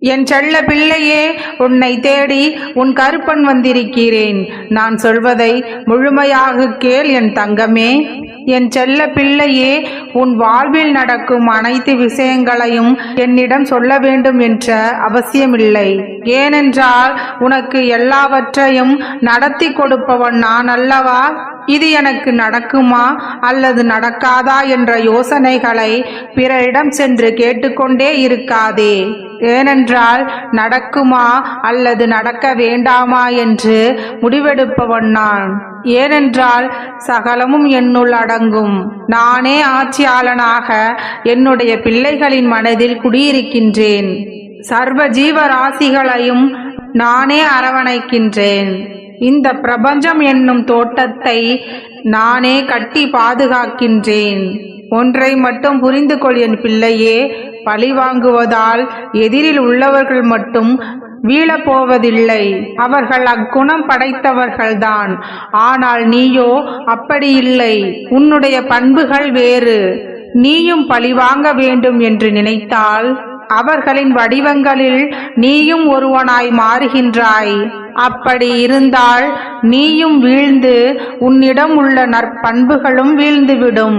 என் செல்ல பிள்ளையே உன்னை தேடி உன் கருப்பன் வந்திருக்கிறேன். நான் சொல்வதை முழுமையாக கேள் என் தங்கமே. என் செல்ல பிள்ளையே உன் வாழ்வில் நடக்கும் அனைத்து விஷயங்களையும் என்னிடம் சொல்ல வேண்டும் என்ற அவசியமில்லை. ஏனென்றால் உனக்கு எல்லாவற்றையும் நடத்தி கொடுப்பவன் நான் அல்லவா? இது எனக்கு நடக்குமா அல்லது நடக்காதா என்ற யோசனைகளை பிறரிடம் சென்று கேட்டுக்கொண்டே இருக்காதே. ஏனென்றால் நடக்குமா அல்லது நடக்க வேண்டாமா என்று முடிவெடுப்பவன் நான். ஏனென்றால் சகலமும் என்னுள் அடங்கும். நானே ஆட்சியாளனாக என்னுடைய பிள்ளைகளின் மனதில் குடியிருக்கின்றேன். சர்வ ஜீவராசிகளையும் நானே அரவணைக்கின்றேன். இந்த பிரபஞ்சம் என்னும் தோட்டத்தை நானே கட்டி பாதுகாக்கின்றேன். ஒன்றை மட்டும் புரிந்து கொள் என் பிள்ளையே பழி வாங்குவதால் எதிரில் உள்ளவர்கள் மட்டும் வீழப்போவதில்லை. அவர்கள் அக்குணம் படைத்தவர்கள்தான். ஆனால் நீயோ அப்படி இல்லை. உன்னுடைய பண்புகள் வேறு. நீயும் பழிவாங்க வேண்டும் என்று நினைத்தால் அவர்களின் வடிவங்களில் நீயும் ஒருவனாய் மாறுகின்றாய். அப்படி இருந்தால் நீயும் வீழ்ந்து உன்னிடம் உள்ள நற்பண்புகளும் வீழ்ந்துவிடும்.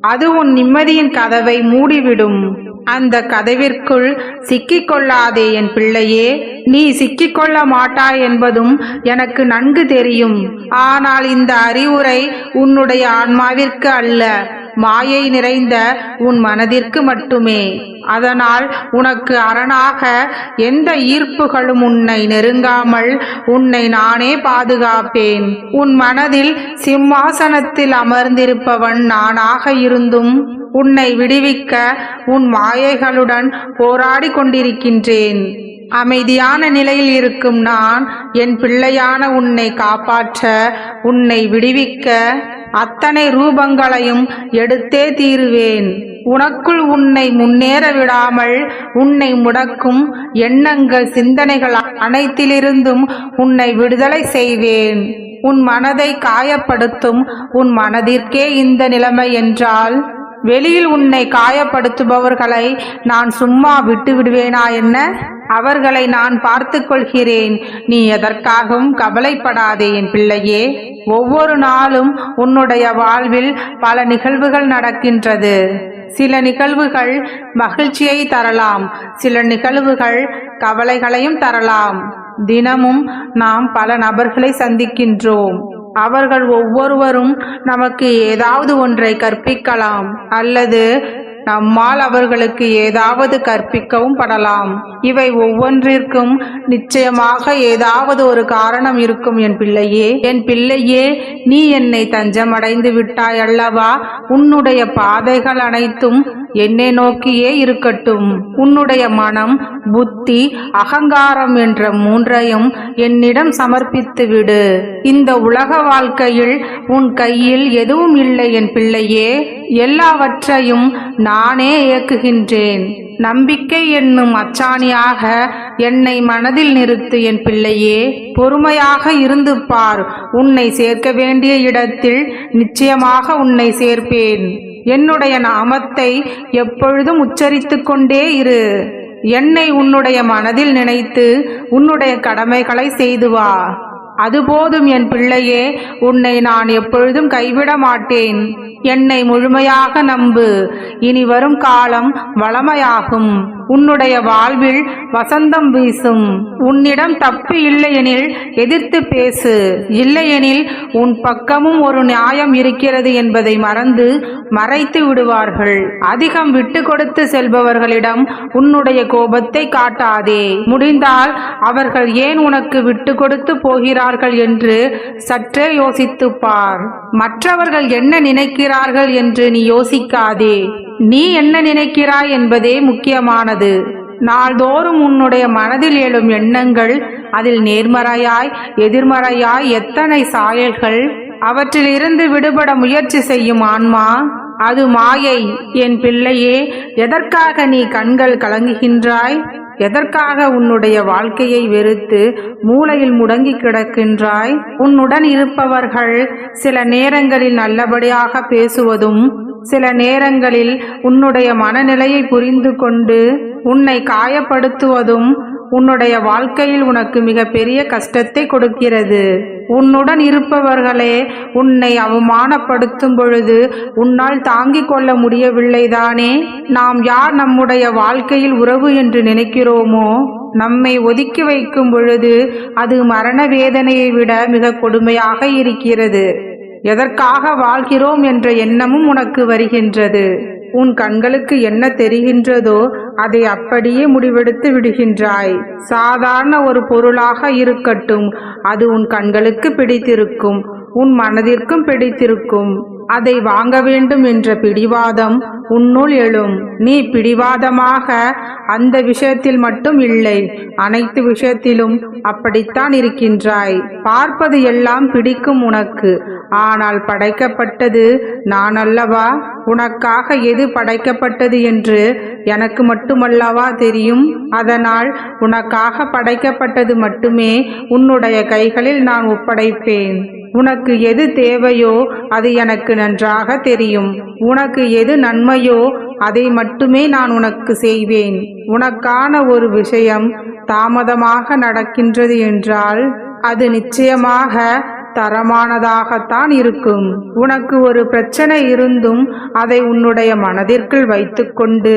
அது உன் நிம்மதியின் கதவை மூடிவிடும். அந்த கதவிற்குள் சிக்கிக் கொள்ளாதே என் பிள்ளையே. நீ சிக்கிக் கொள்ள மாட்டாய் என்பதும் எனக்கு நன்கு தெரியும். ஆனால் இந்த அறிவுரை உன்னுடைய ஆன்மாவிற்கு அல்ல. மாயை நிறைந்த உன் மனதிற்கு மட்டுமே. அதனால் உனக்கு அரணாக எந்த ஈர்ப்புகளும் உன்னை நெருங்காமல் உன்னை நானே பாதுகாப்பேன். உன் மனதில் சிம்மாசனத்தில் அமர்ந்திருப்பவன் நானாக இருந்தும் உன்னை விடுவிக்க உன் மாயைகளுடன் போராடி கொண்டிருக்கின்றேன். அமைதியான நிலையில் இருக்கும் நான் என் பிள்ளையான உன்னை காப்பாற்ற உன்னை விடுவிக்க அத்தனை ரூபங்களையும் எடுத்தே தீருவேன். உனக்குள் உன்னை முன்னேற விடாமல் உன்னை முடக்கும் எண்ணங்கள் சிந்தனைகள் அனைத்திலிருந்தும் உன்னை விடுதலை செய்வேன். உன் மனதை காயப்படுத்தும் உன் மனதிற்கே இந்த நிலைமை என்றால் வெளியில் உன்னை காயப்படுத்துபவர்களை நான் சும்மா விட்டு விடுவேனா என்ன? அவர்களை நான் பார்த்து கொள்கிறேன் நீ எதற்காகவும் கவலைப்படாதே என் பிள்ளையே. ஒவ்வொரு நாளும் உன்னுடைய வாழ்வில் பல நிகழ்வுகள் நடக்கின்றது. சில நிகழ்வுகள் மகிழ்ச்சியை தரலாம். சில நிகழ்வுகள் கவலைகளையும் தரலாம். தினமும் நாம் பல நபர்களை சந்திக்கின்றோம். அவர்கள் ஒவ்வொருவரும் நமக்கு ஏதாவது ஒன்றை கற்பிக்கலாம். அல்லது நம்மால் அவர்களுக்கு ஏதாவது கற்பிக்கவும் படலாம். இவை ஒவ்வொன்றிற்கும் நிச்சயமாக ஏதாவது ஒரு காரணம் இருக்கும் என் பிள்ளையே. என் பிள்ளையே நீ என்னை தஞ்சமடைந்து விட்டாய் அல்லவா? உன்னுடைய பாதைகள் அனைத்தும் என்னை நோக்கியே இருக்கட்டும். உன்னுடைய மனம் புத்தி அகங்காரம் என்ற மூன்றையும் என்னிடம் சமர்ப்பித்து விடு. இந்த உலக வாழ்க்கையில் உன் கையில் எதுவும் இல்லை என் பிள்ளையே. எல்லாவற்றையும் நானே இயக்குகின்றேன். நம்பிக்கை என்னும் அச்சாணியாக என்னை மனதில் நிறுத்து என் பிள்ளையே. பொறுமையாக இருந்து பார். உன்னை சேர்க்க வேண்டிய இடத்தில் நிச்சயமாக உன்னை சேர்ப்பேன். என்னுடைய நாமத்தை எப்பொழுதும் உச்சரித்து கொண்டே இரு. என்னை உன்னுடைய மனதில் நினைத்து உன்னுடைய கடமைகளை செய்து வா. அதுபோதும் என் பிள்ளையே உன்னை நான் எப்பொழுதும் கைவிட மாட்டேன். என்னை முழுமையாக நம்பு. இனி வரும் காலம் வளமையாகும். உன்னுடைய வாழ்வில் வசந்தம் வீசும். உன்னிடம் தப்பு இல்லையெனில் எதிர்த்து பேசு. இல்லையெனில் உன் பக்கமும் ஒரு நியாயம் இருக்கிறது என்பதை மறந்து மறைத்து விடுவார்கள். அதிகம் விட்டு கொடுத்து செல்பவர்களிடம் உன்னுடைய கோபத்தை காட்டாதே. முடிந்தால் அவர்கள் ஏன் உனக்கு விட்டு கொடுத்து போகிறார்கள் என்று சற்றே யோசித்துப் பார். மற்றவர்கள் என்ன நினைக்கிறார்கள் என்று நீ யோசிக்காதே. நீ என்ன நினைக்கிறாய் என்பதே முக்கியமானது. நாள்தோறும் உன்னுடைய மனதில் எழும் எண்ணங்கள் அதில் நேர்மறையாய் எதிர்மறையாய் எத்தனை சாயல்கள்? அவற்றிலிருந்து விடுபட முயற்சி செய்யும் ஆன்மா அது மாயை. என் பிள்ளையே எதற்காக நீ கண்கள் கலங்குகின்றாய்? எதற்காக உன்னுடைய வாழ்க்கையை வெறுத்து மூளையில் முடங்கி கிடக்கின்றாய்? உன்னுடன் இருப்பவர்கள் சில நேரங்களில் நல்லபடியாக பேசுவதும் சில நேரங்களில் உன்னுடைய மனநிலையை புரிந்து கொண்டு உன்னை காயப்படுத்துவதும் உன்னுடைய வாழ்க்கையில் உனக்கு மிகப்பெரிய கஷ்டத்தை கொடுக்கிறது. உன்னுடன் இருப்பவர்களே உன்னை அவமானப்படுத்தும் பொழுது உன்னால் தாங்கிக் கொள்ள முடியவில்லைதானே? நாம் யார் நம்முடைய வாழ்க்கையில் உறவு என்று நினைக்கிறோமோ நம்மை ஒதுக்கி வைக்கும் பொழுது அது மரண வேதனையை விட மிக கொடுமையாக இருக்கிறது. எதற்காக வாழ்கிறோம் என்ற எண்ணமும் உனக்கு வருகின்றது. உன் கண்களுக்கு என்ன தெரிகின்றதோ அதை அப்படியே முடிவெடுத்து விடுகின்றாய். சாதாரண ஒரு பொருளாக இருக்கட்டும் அது உன் கண்களுக்கு பிடித்திருக்கும் உன் மனதிற்கும் பிடித்திருக்கும். அதை வாங்க வேண்டும் என்ற பிடிவாதம் உன்னுள் எழும். நீ பிடிவாதமாக அந்த விஷயத்தில் மட்டும் இல்லை அனைத்து விஷயத்திலும் அப்படித்தான் இருக்கின்றாய். பார்ப்பது எல்லாம் பிடிக்கும் உனக்கு. ஆனால் படைக்கப்பட்டது நான் அல்லவா உனக்காக எது படைக்கப்பட்டது என்று எனக்கு மட்டுமல்லவா தெரியும். அதனால் உனக்காக படைக்கப்பட்டது மட்டுமே உன்னுடைய கைகளில் நான் ஒப்படைப்பேன். உனக்கு எது தேவையோ அது எனக்கு நன்றாக தெரியும். உனக்கு எது நன்மையோ அதை மட்டுமே நான் உனக்கு செய்வேன். உனக்கான ஒரு விஷயம் தாமதமாக நடக்கின்றது என்றால் அது நிச்சயமாக தரமானதாகத்தான் இருக்கும். உனக்கு ஒரு பிரச்சனை இருந்தும் அதை உன்னுடைய மனதிற்குள் வைத்துக்கொண்டு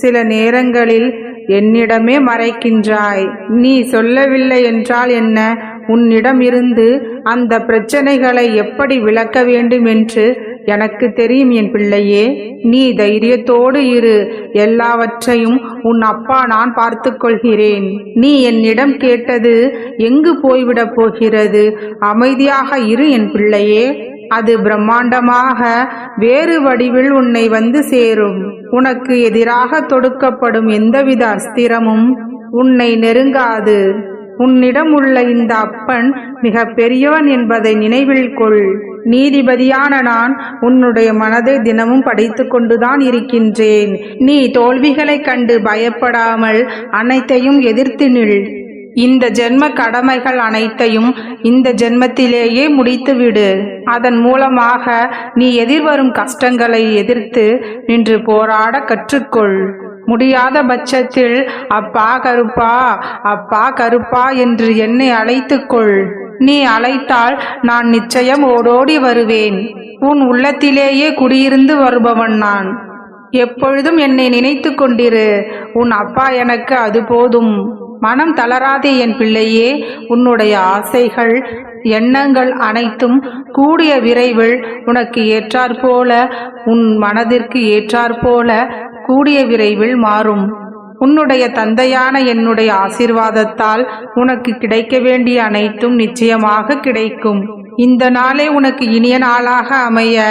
சில நேரங்களில் என்னிடமே மறைக்கின்றாய். நீ சொல்லவில்லை என்றால் என்ன? உன்னிடம் இருந்து அந்த பிரச்சனைகளை எப்படி விளக்க வேண்டும் என்று எனக்கு தெரியும் என் பிள்ளையே. நீ தைரியத்தோடு இரு. எல்லாவற்றையும் உன் அப்பா நான் பார்த்து கொள்கிறேன். நீ என்னிடம் கேட்டது எங்கு போய்விடப் போகிறது? அமைதியாக இரு என் பிள்ளையே. அது பிரம்மாண்டமாக வேறு வடிவில் உன்னை வந்து சேரும். உனக்கு எதிராக தொடுக்கப்படும் எந்தவித அஸ்திரமும் உன்னை நெருங்காது. உன்னிடம் உள்ள இந்த அப்பன் மிக பெரியவன் என்பதை நினைவில் கொள். நீதிபதியான நான் உன்னுடைய மனதை தினமும் படித்து கொண்டுதான் இருக்கின்றேன். நீ தோல்விகளைக் கண்டு பயப்படாமல் அனைத்தையும் எதிர்த்து நில். இந்த ஜென்ம கடமைகள் அனைத்தையும் இந்த ஜென்மத்திலேயே முடித்துவிடு. அதன் மூலமாக நீ எதிர்வரும் கஷ்டங்களை எதிர்த்து நின்று போராட கற்றுக்கொள். முடியாத பட்சத்தில் அப்பா கருப்பா அப்பா கருப்பா என்று என்னை அழைத்துக்கொள். நீ அழைத்தால் நான் நிச்சயம் ஓடோடி வருவேன். உன் உள்ளத்திலேயே குடியிருந்து வருபவன் நான். எப்பொழுதும் என்னை நினைத்து கொண்டிரு. உன் அப்பா எனக்கு அது போதும். மனம் தளராதே என் பிள்ளையே உன்னுடைய ஆசைகள் எண்ணங்கள் அனைத்தும் கூடிய விரைவில் உனக்கு ஏற்றாற்போல உன் மனதிற்கு ஏற்றாற்போல கூடிய விரைவில் மாறும். உன்னுடைய தந்தையான என்னுடைய ஆசிர்வாதத்தால் உனக்கு கிடைக்க வேண்டிய அனைத்தும் நிச்சயமாக கிடைக்கும். இந்த நாளே உனக்கு இனிய நாளாக அமைய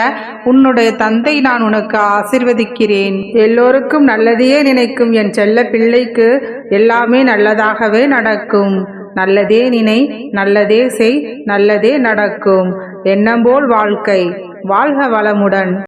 உன்னுடைய தந்தை நான் உனக்கு ஆசிர்வதிக்கிறேன். எல்லோருக்கும் நல்லதையே நினைக்கும் என் செல்ல பிள்ளைக்கு எல்லாமே நல்லதாகவே நடக்கும். நல்லதே நினை நல்லதே செய் நல்லதே நடக்கும். எண்ணம்போல் வாழ்க்கை. வாழ்க வளமுடன்.